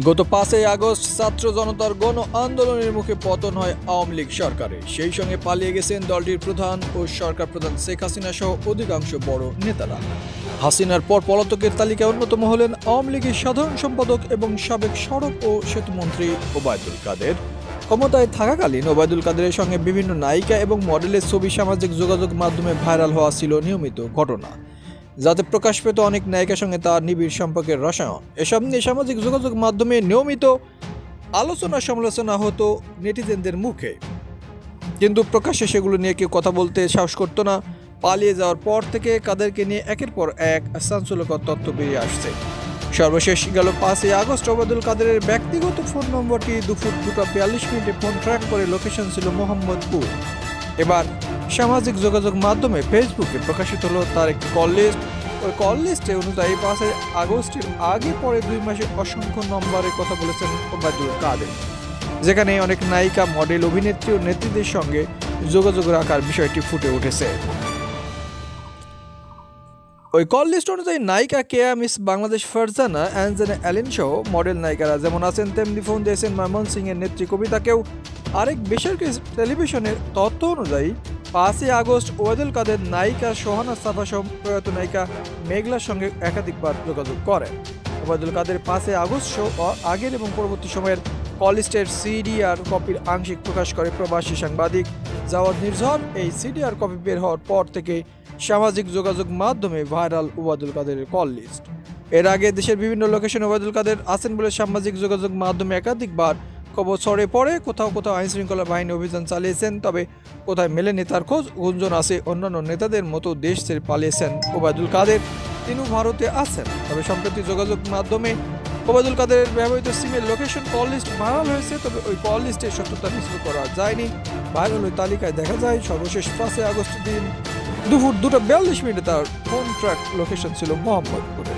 গত পাঁচই আগস্ট ছাত্র জনতার গণ আন্দোলনের মুখে পতন হয় আওয়ামী লীগ সরকারের সেই সঙ্গে পালিয়ে গেছেন দলটির প্রধান ও সরকার প্রধান শেখ হাসিনা সহ অধিকাংশ বড় নেতারা। হাসিনার পর পলাতকের তালিকায় অন্যতম হলেন আওয়ামী লীগের সাধারণ সম্পাদক এবং সাবেক সড়ক ও সেতুমন্ত্রী ওবায়দুল কাদের। ক্ষমতায় থাকাকালীন ওবায়দুল কাদেরের সঙ্গে বিভিন্ন নায়িকা এবং মডেলের ছবি সামাজিক যোগাযোগ মাধ্যমে ভাইরাল হওয়া ছিল নিয়মিত ঘটনা। যাতে প্রকাশ পেত অনেক নায়িকার সঙ্গে তার নিবিড় সম্পর্কের রসায়ন। এসব নিয়ে সামাজিক যোগাযোগ মাধ্যমে নিয়মিত আলোচনা সমালোচনা হতো নেটিজেনদের মুখে। কিন্তু প্রকাশ্যে সেগুলো নিয়ে কেউ কথা বলতে সাহস করতো না। পালিয়ে যাওয়ার পর থেকে কাদেরকে নিয়ে একের পর এক চাঞ্চল্যকর তথ্য বেরিয়ে আসছে। সর্বশেষ গেল পাঁচই আগস্ট ওবায়দুল কাদেরের ব্যক্তিগত ফোন নম্বরটি দুপুর দুটো বিয়াল্লিশ মিনিটে ফোন ট্র্যাক করে লোকেশন ছিল মোহাম্মদপুর। এবার সামাজিক যোগাযোগ মাধ্যমে ফেসবুকে প্রকাশিত হলো তার একটি কল লিস্ট ওই কল লিস্টে অনুযায়ী পাঁচই আগস্টের আগে পরে দুই মাসে অসংখ্য নম্বরের কথা বলেছেন ওবায়দুল কাদের, যেখানে অনেক নায়িকা মডেল অভিনেত্রী ও নেত্রীদের সঙ্গে যোগাযোগ রাখার বিষয়টি ফুটে উঠেছে। ওই কল লিস্ট অনুযায়ী নায়িকা কেয়া মিস বাংলাদেশ ফারজানা, অ্যাঞ্জেনা অ্যালিন সহ মডেল নায়িকারা যেমন আছেন, তেমনি ফোন দিয়েছেন ময়মন সিং এর নেত্রী কবিতাকেও। আরেক বেসরকারি টেলিভিশনের তথ্য অনুযায়ী পাঁচই আগস্ট ওয়েদুল কাদের নায়িকা সোহানা সাফা সহ প্রয়াত নায়িকা মেঘলার সঙ্গে একাধিকবার যোগাযোগ করেন। ওবায়দুল কাদের পাঁচই আগস্ট সহ আগের এবং পরবর্তী সময়ের কলিস্টের সিডিআর কপির আংশিক প্রকাশ করে প্রবাসী সাংবাদিক জাওয়াদ নির্ঝর এই সিডিআর কপি বের হওয়ার পর থেকে সামাজিক যোগাযোগ মাধ্যমে ভাইরাল ওবায়দুল কাদেরের কল লিস্ট। এর আগে দেশের বিভিন্ন লোকেশনে ওবায়দুল কাদের আছেন বলে সামাজিক যোগাযোগ মাধ্যমে একাধিকবার ছড়ে পড়ে কোথাও কোথাও আইন শৃঙ্খলা বাহিনী অভিযান চালিয়েছেন, তবে কোথায় মেলেনি তার খোঁজ, গুঞ্জন আছে অন্যান্য নেতাদের মতো দেশ ছেড়ে পালিয়েছেন ওবায়দুল কাদের। তিনিও ভারতে আছেন, তবে সম্প্রতি যোগাযোগ মাধ্যমে ওবায়দুল কাদের ব্যবহৃত সিমের লোকেশন কল লিস্ট ভাইরাল হয়েছে, তবে ওই কল লিস্টের সত্যতা নিশ্চিত করা যায়নি। ভাইরাল ওই তালিকায় দেখা যায়, সর্বশেষ পাঁচই আগস্ট দিন দুপুর দুটো বিয়াল্লিশ মিনিটে তার ফোন ট্র্যাক লোকেশন ছিল মোহাম্মদপুরে।